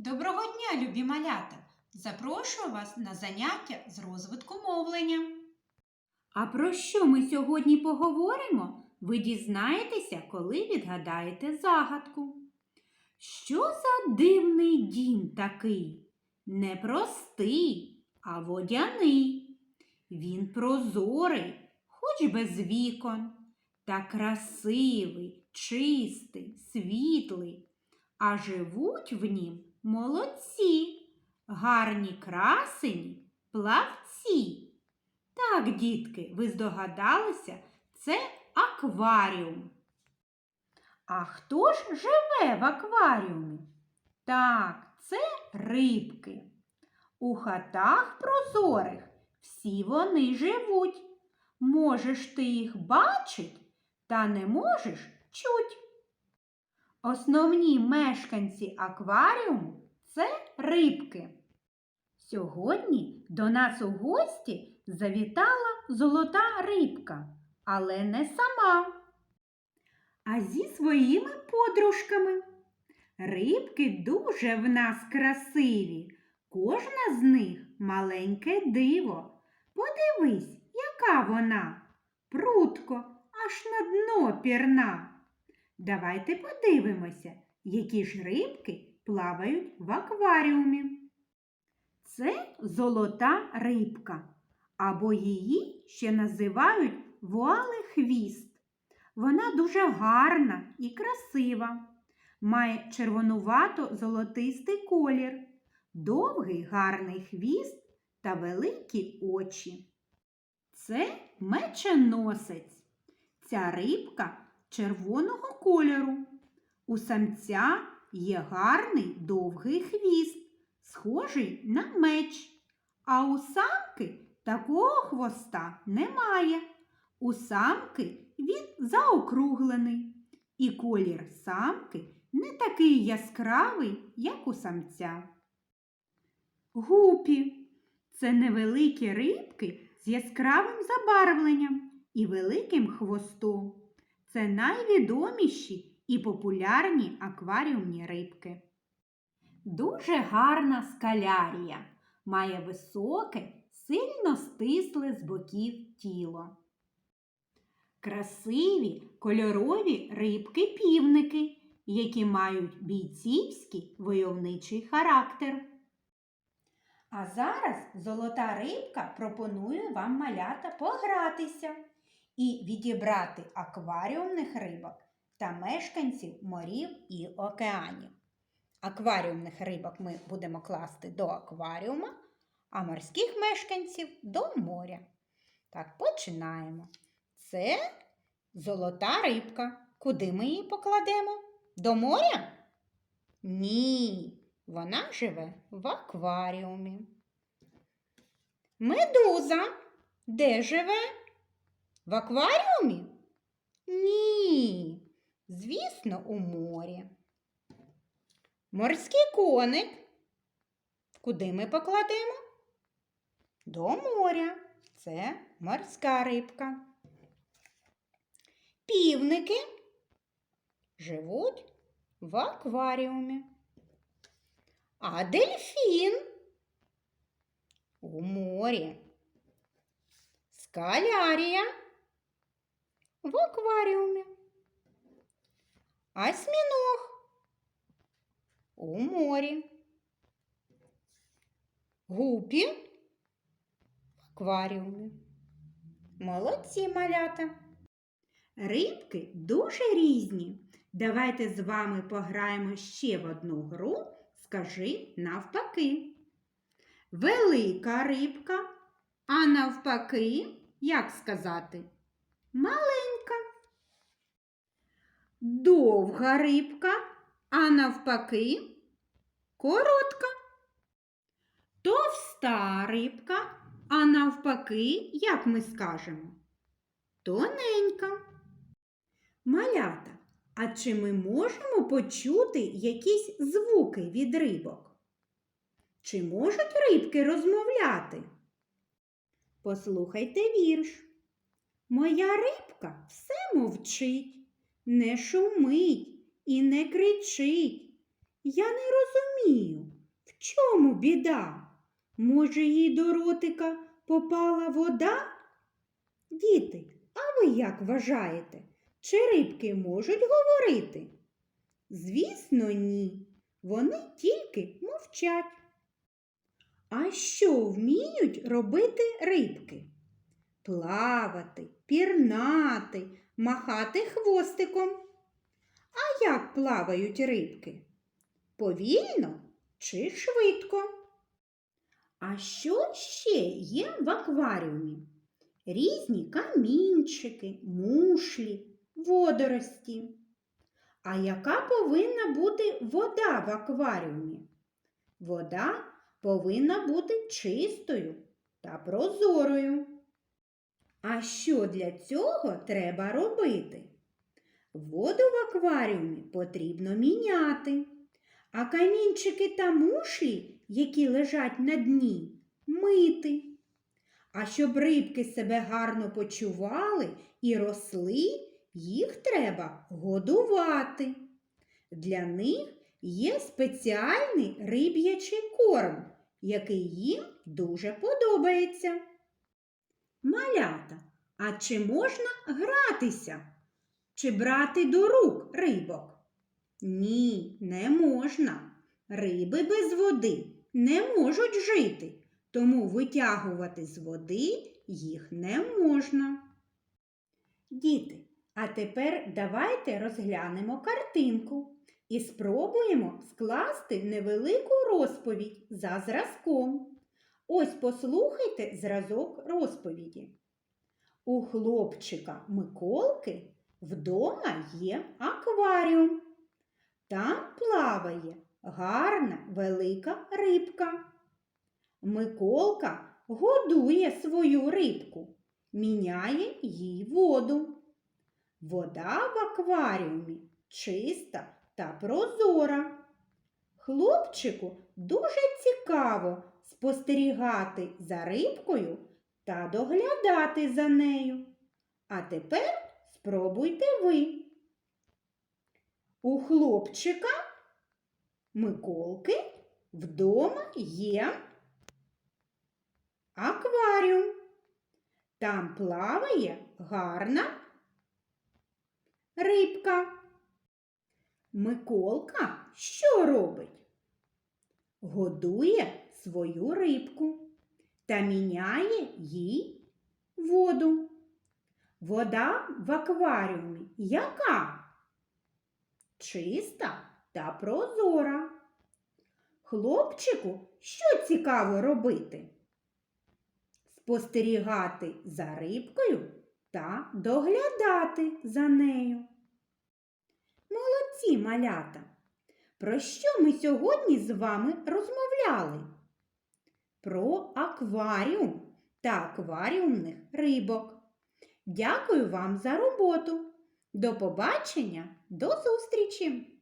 Доброго дня, любі малята! Запрошую вас на заняття з розвитку мовлення. А про що ми сьогодні поговоримо? Ви дізнаєтеся, коли відгадаєте загадку. Що за дивний дім такий? Не простий, а водяний. Він прозорий, хоч без вікон, та красивий, чистий, світлий, а живуть в нім молодці, гарні красені, плавці. Так, дітки, ви здогадалися, це акваріум. А хто ж живе в акваріумі? Так, це рибки. У хатах прозорих всі вони живуть. Можеш ти їх бачить, та не можеш чуть. Основні мешканці акваріуму це рибки. Сьогодні до нас у гості завітала золота рибка, але не сама, а зі своїми подружками. Рибки дуже в нас красиві, кожна з них маленьке диво. Подивись, яка вона, прутко, аж на дно пірна. Давайте подивимося, які ж рибки плавають в акваріумі. Це золота рибка, або її ще називають вуалехвіст. Вона дуже гарна і красива, має червонувато-золотистий колір, довгий гарний хвіст та великі очі. Це меченосець. Ця рибка червоного кольору. У самця є гарний довгий хвіст, схожий на меч. А у самки такого хвоста немає. У самки він заокруглений, і колір самки не такий яскравий, як у самця. Гупі це невеликі рибки з яскравим забарвленням і великим хвостом. Це найвідоміші і популярні акваріумні рибки. Дуже гарна скалярія. Має високе, сильно стисле з боків тіло. Красиві кольорові рибки-півники, які мають бійцівський войовничий характер. А зараз золота рибка пропонує вам малята погратися і відібрати акваріумних рибок та мешканців морів і океанів. Акваріумних рибок ми будемо класти до акваріума, а морських мешканців до моря. Так, починаємо. Це золота рибка. Куди ми її покладемо? До моря? Ні, вона живе в акваріумі. Медуза де живе? В акваріумі? Ні, звісно, у морі. Морський коник. Куди ми покладемо? До моря. Це морська рибка. Півники живуть в акваріумі. А дельфін у морі. Скалярія в акваріумі. Осьміног у морі. Гупі в акваріумі. Молодці малята. Рибки дуже різні. Давайте з вами пограємо ще в одну гру. Скажи навпаки. Велика рибка, а навпаки, як сказати? Маленька. Довга рибка, а навпаки, коротка. Товста рибка, а навпаки, як ми скажемо? Тоненька. Малята, а чи ми можемо почути якісь звуки від рибок? Чи можуть рибки розмовляти? Послухайте вірш. Моя рибка все мовчить, не шумить і не кричить. Я не розумію, в чому біда? Може, їй до ротика попала вода? Діти, а ви як вважаєте, чи рибки можуть говорити? Звісно, ні. Вони тільки мовчать. А що вміють робити рибки? Плавати, пірнати, махати хвостиком. А як плавають рибки? Повільно чи швидко? А що ще є в акваріумі? Різні камінчики, мушлі, водорості. А яка повинна бути вода в акваріумі? Вода повинна бути чистою та прозорою. А що для цього треба робити? Воду в акваріумі потрібно міняти, а камінчики та мушлі, які лежать на дні, мити. А щоб рибки себе гарно почували і росли, їх треба годувати. Для них є спеціальний риб'ячий корм, який їм дуже подобається. Малята, а чи можна гратися? Чи брати до рук рибок? Ні, не можна. Риби без води не можуть жити, тому витягувати з води їх не можна. Діти, а тепер давайте розглянемо картинку і спробуємо скласти невелику розповідь за зразком. Ось послухайте зразок розповіді. У хлопчика Миколки вдома є акваріум. Там плаває гарна велика рибка. Миколка годує свою рибку, міняє їй воду. Вода в акваріумі чиста та прозора. Хлопчику дуже цікаво спостерігати за рибкою та доглядати за нею. А тепер спробуйте ви. У хлопчика Миколки вдома є акваріум. Там плаває гарна рибка. Миколка що робить? Годує свою рибку та міняє їй воду. Вода в акваріумі яка? Чиста та прозора. Хлопчику що цікаво робити? Спостерігати за рибкою та доглядати за нею. Молодці малята! Про що ми сьогодні з вами розмовляли? Про акваріум та акваріумних рибок. Дякую вам за роботу. До побачення, до зустрічі!